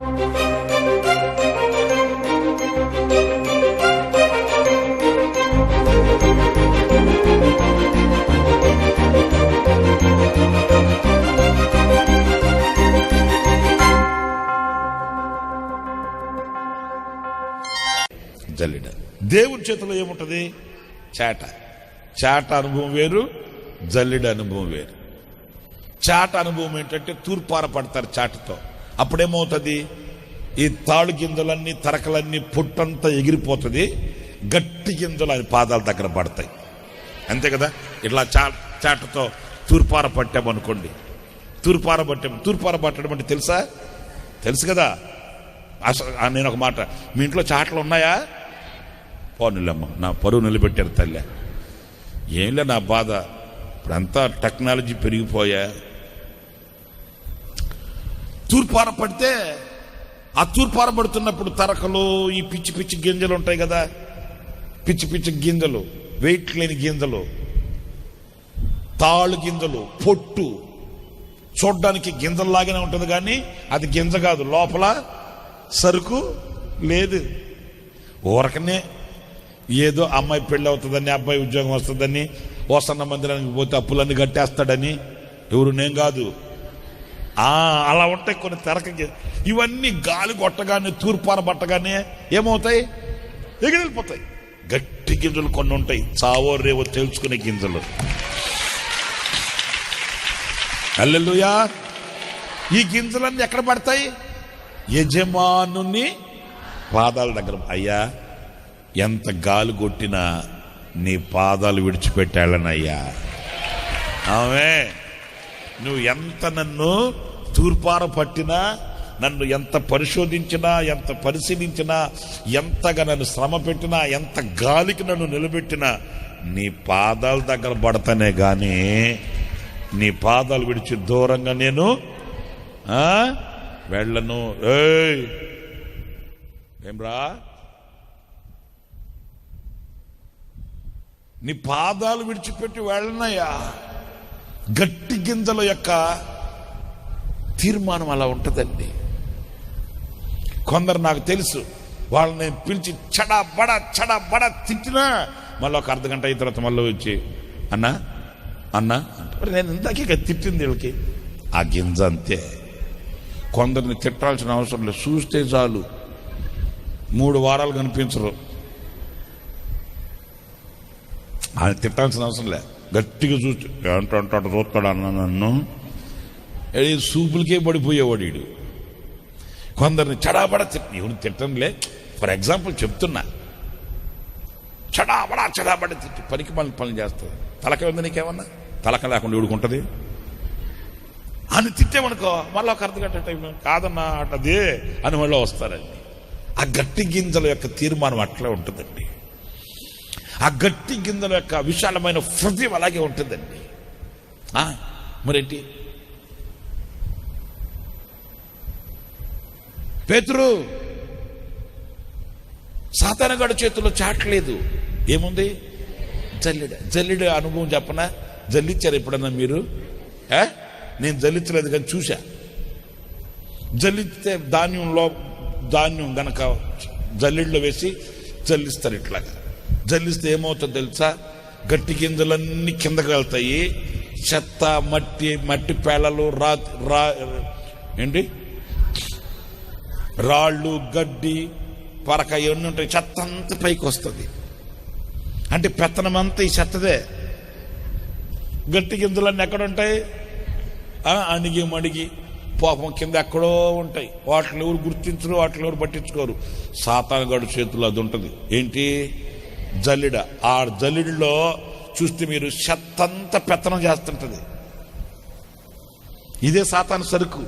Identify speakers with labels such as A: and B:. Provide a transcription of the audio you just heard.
A: జల్లిడ దేవుని చేతిలో ఏముంటది? చాట. చాట అనుభవం వేరు జల్లిడ అనుభవం వేరు. చాట అనుభవం ఏంటంటే తూర్పార పడతారు చాటతో. అప్పుడేమవుతుంది? ఈ తాడు గింజలన్నీ తరకలన్నీ పుట్టంతా ఎగిరిపోతుంది. గట్టి గింజలు అది పాదాల దగ్గర పడతాయి. అంతే కదా? ఇట్లా చా చాటతో తూర్పార పట్టామనుకోండి. తూర్పార పట్టాము తూర్పార పట్టడం అంటే తెలుసా? తెలుసు కదా? అసలు నేను ఒక మాట మీ ఇంట్లో చాటలు ఉన్నాయా? పోనీలమ్మ నా పరువు నిలబెట్టారు తల్లి. ఏంలే నా బాధ ఇప్పుడంతా టెక్నాలజీ పెరిగిపోయా. తూర్పార పడితే ఆ తూర్పార పడుతున్నప్పుడు తరకలు ఈ పిచ్చి పిచ్చి గింజలు ఉంటాయి కదా. పిచ్చి పిచ్చి గింజలు వెయిట్ లేని గింజలు తాళ్ళు గింజలు పొట్టు. చూడ్డానికి గింజల్లాగానే ఉంటుంది కానీ అది గింజ కాదు. లోపల సరుకు లేదు. ఊరకనే ఏదో అమ్మాయి పెళ్ళి అవుతుందని అబ్బాయి ఉద్యోగం వస్తుందని వసన్న మందిరానికి పోతే అప్పులన్నీ కట్టేస్తాడని. ఎవరు నేను కాదు. అలా ఉంటాయి కొన్ని తెరక ఇవన్నీ గాలి కొట్టగానే తూర్పార పట్టగానే ఏమవుతాయి? ఎగిరిపోతాయి. గట్టి గింజలు కొన్ని ఉంటాయి. చావో రేవో తెలుసుకునే గింజలు. అల్లెలుయా ఈ గింజలన్నీ ఎక్కడ పడతాయి? యజమానుని పాదాల దగ్గర. అయ్యా ఎంత గాలి కొట్టినా నీ పాదాలు విడిచిపెట్టాలనయ్యా. ఆమె నువ్వు ఎంత నన్ను తూర్పార పట్టినా నన్ను ఎంత పరిశోధించినా ఎంత పరిశీలించినా ఎంతగా నన్ను శ్రమ పెట్టినా ఎంత గాలికి నన్ను నిలబెట్టినా నీ పాదాల దగ్గర పడతానే కానీ నీ పాదాలు విడిచి దూరంగా నేను వెళ్ళను. ఏయ్! ఏమ్రా? నీ పాదాలు విడిచిపెట్టి వెళ్ళనయ్యా. గట్టి గింజల యొక్క తీర్మానం అలా ఉంటుందండి. కొందరు నాకు తెలుసు వాళ్ళని పిలిచి చడా బడ చడా బడ తిట్టినా మళ్ళీ ఒక అర్ధ గంట అయిన తర్వాత మళ్ళీ వచ్చి అన్నా అన్నా అంటే, నేను ఇందాకే తిట్టింది వీళ్ళకి. ఆ గింజ అంతే. కొందరిని తిట్టాల్సిన అవసరం లేదు. చూస్తే చాలు. మూడు వారాలు కనిపించరు. ఆయన తిట్టాల్సిన అవసరం లేదు. గట్టిగా చూస్తే ఏంటో చూస్తాడు అన్న నన్ను? సూపులకే పడిపోయేవాడు వీడు కొందరిని చడాబడ ఎవరు తిట్టంలే ఫర్ ఎగ్జాంపుల్ చెప్తున్నా. చడాబడా చడాబడ తిట్టి పనికి పని పనులు చేస్తుంది తలక ఉంది నీకేమన్నా? తలక లేకుండా ఊడుకుంటుంది అని తిట్టేమనుకో మళ్ళీ ఒక అర్ధగంట టైం కాదన్నా అదే అని మళ్ళీ వస్తారండి. ఆ గట్టి గింజల యొక్క తీర్మానం అట్లే ఉంటుందండి. ఆ గట్టి గింజల యొక్క విశాలమైన హృదయం అలాగే ఉంటుందండి. మరేంటి? పేతురు సాతానగాడు చేతుల్లో చాటలేదు. ఏముంది? జల్లిడ. జల్లిడ అనుభవం చెప్పనా? జల్లిచ్చారు ఎప్పుడన్నా మీరు? ఏ? నేను జల్లించలేదు కానీ చూశా. జల్లిస్తే ధాన్యంలో ధాన్యం గనక జల్లిళ్ళు వేసి జల్లిస్తారు ఇట్లాగా. జల్లిస్తే ఏమవుతుందో తెలుసా? గట్టి గింజలన్నీ కిందకి వెళ్తాయి. చెత్త మట్టి మట్టి పేలలు రా రా ఏంటి? రాళ్ళు గడ్డి పరక ఇవన్నీ ఉంటాయి. చెత్త అంతా పైకి వస్తుంది. అంటే పెత్తనం అంతా ఈ చెత్తదే. గట్టి గింజలన్నీ ఎక్కడ ఉంటాయి? అణిగి మణిగి. పాపం కింద ఎక్కడో ఉంటాయి. వాటిని ఎవరు గుర్తించరు వాటిని ఎవరు పట్టించుకోరు. సాతానగాడు చేతుల్లో అది ఉంటుంది. ఏంటి? జల్లిడ. ఆ జల్లిడిలో చూస్తే మీరు చెత్తంతా పెత్తనం చేస్తుంటది. ఇదే సాతాను సరుకు.